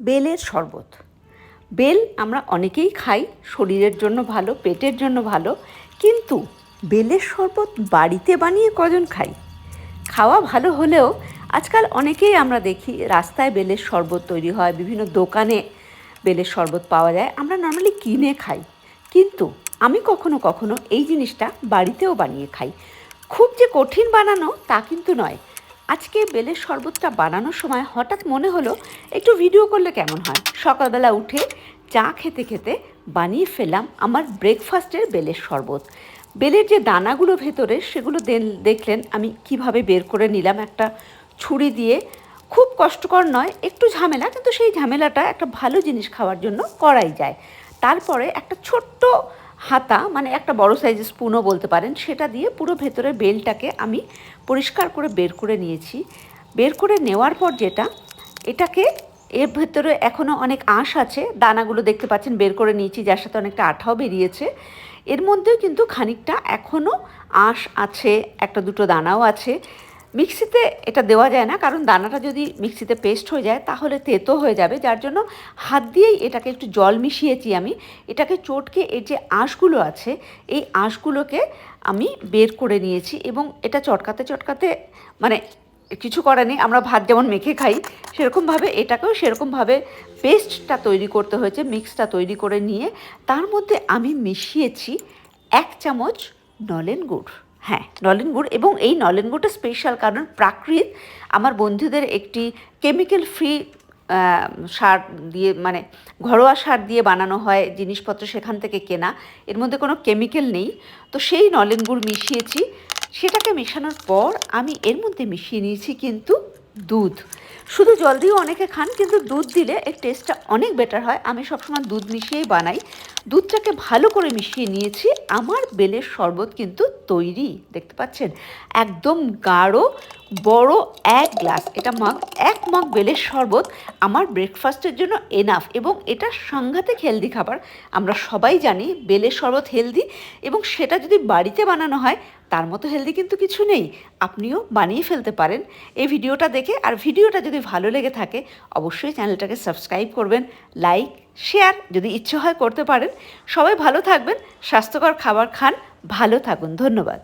বেলের শরবত। বেল আমরা অনেকেই খাই, শরীরের জন্য ভালো, পেটের জন্য ভালো, কিন্তু বেলের শরবত বাড়িতে বানিয়ে কজন খাই খাওয়া ভালো হলেও আজকাল অনেকেই আমরা দেখি রাস্তায় বেলের শরবত তৈরি হয়, বিভিন্ন দোকানে বেলের শরবত পাওয়া যায়, আমরা নর্মালি কিনে খাই। কিন্তু আমি কখনো কখনো এই জিনিসটা বাড়িতেও বানিয়ে খাই। খুব যে কঠিন বানানো তা কিন্তু নয়। আজকে বেলের শরবতটা বানানোর সময় হঠাৎ মনে হলো, একটু ভিডিও করলে কেমন হয়? সকালবেলা উঠে চা খেতে খেতে বানিয়ে ফেললাম আমার ব্রেকফাস্টের বেলের শরবত। বেলের যে দানাগুলো ভেতরে, সেগুলো দেখলেন আমি কীভাবে বের করে নিলাম একটা ছুরি দিয়ে। খুব কষ্টকর নয়, একটু ঝামেলা, কিন্তু সেই ঝামেলাটা একটা ভালো জিনিস খাওয়ার জন্য করাই যায়। তারপরে একটা ছোট্ট হাতা মানে একটা বড় সাইজের স্পুনও বলতে পারেন, সেটা দিয়ে পুরো ভেতরে বেলটাকে আমি পরিষ্কার করে বের করে নিয়েছি। বের করে নেওয়ার পর যেটা, এটাকে এর ভেতরে এখনও অনেক আঁশ আছে, দানাগুলো দেখতে পাচ্ছেন, বের করে নিয়েছি, যার সাথে অনেকটা আঠাও বেরিয়েছে। এর মধ্যেও কিন্তু খানিকটা এখনও আঁশ আছে, একটা দুটো দানাও আছে। মিক্সিতে এটা দেওয়া যায় না, কারণ দানাটা যদি মিক্সিতে পেস্ট হয়ে যায় তাহলে তেতো হয়ে যাবে, যার জন্য হাত দিয়েই এটাকে একটু জল মিশিয়েছি আমি। এটাকে চটকে এর যে আঁশগুলো আছে, এই আঁশগুলোকে আমি বের করে নিয়েছি এবং এটা চটকাতে চটকাতে মানে কিছু করার নেই, আমরা ভাত যেমন মেখে খাই, সেরকমভাবে এটাকেও সেরকমভাবে পেস্টটা তৈরি করতে হয়েছে, মিক্সটা তৈরি করে নিয়ে। তার মধ্যে আমি মিশিয়েছি এক চামচ নলেন গুড়। হ্যাঁ নলেন গুড় এবং এই নলেন গুড়টা স্পেশাল কারণ প্রাকৃত আমার বন্ধুদের একটি কেমিক্যাল ফ্রি সার দিয়ে মানে ঘরোয়া সার দিয়ে বানানো হয়, জিনিসপত্র সেখান থেকে কেনা। এর মধ্যে কোনো কেমিক্যাল নেই। তো সেই নলেন গুড় মিশিয়েছি। সেটাকে মেশানোর পর আমি এর মধ্যে মিশিয়ে নিয়েছি কিন্তু দুধ। শুধু জল দিয়েও অনেকে খান, কিন্তু দুধ দিলে এর টেস্টটা অনেক বেটার হয়। আমি সবসময় দুধ মিশিয়েই বানাই। দুধটাকে ভালো করে মিশিয়ে নিয়েছি। আমার বেলের শরবত কিন্তু তৈরি। দেখতে পাচ্ছেন? একদম গাঢ়, বড় এক গ্লাস এটা মগ, এক মগ বেলের শরবত। আমার ব্রেকফাস্টের জন্য এনাফ এবং এটা সাংঘাতিক হেলদি খাবার। আমরা সবাই জানি, বেলের শরবত হেলদি এবং সেটা যদি বাড়িতে বানানো হয় তার মতো হেলদি কিন্তু কিছু নেই। আপনিও বানিয়ে ফেলতে পারেন। এই ভিডিওটা দেখে আর ভিডিওটা যদি ভালো লেগে থাকে, অবশ্যই চ্যানেলটাকে সাবস্ক্রাইব করবেন লাইক শেয়ার যদি ইচ্ছে হয় করতে পারেন। সবাই ভালো থাকবেন, স্বাস্থ্যকর খাবার খান, ভালো থাকুন। ধন্যবাদ।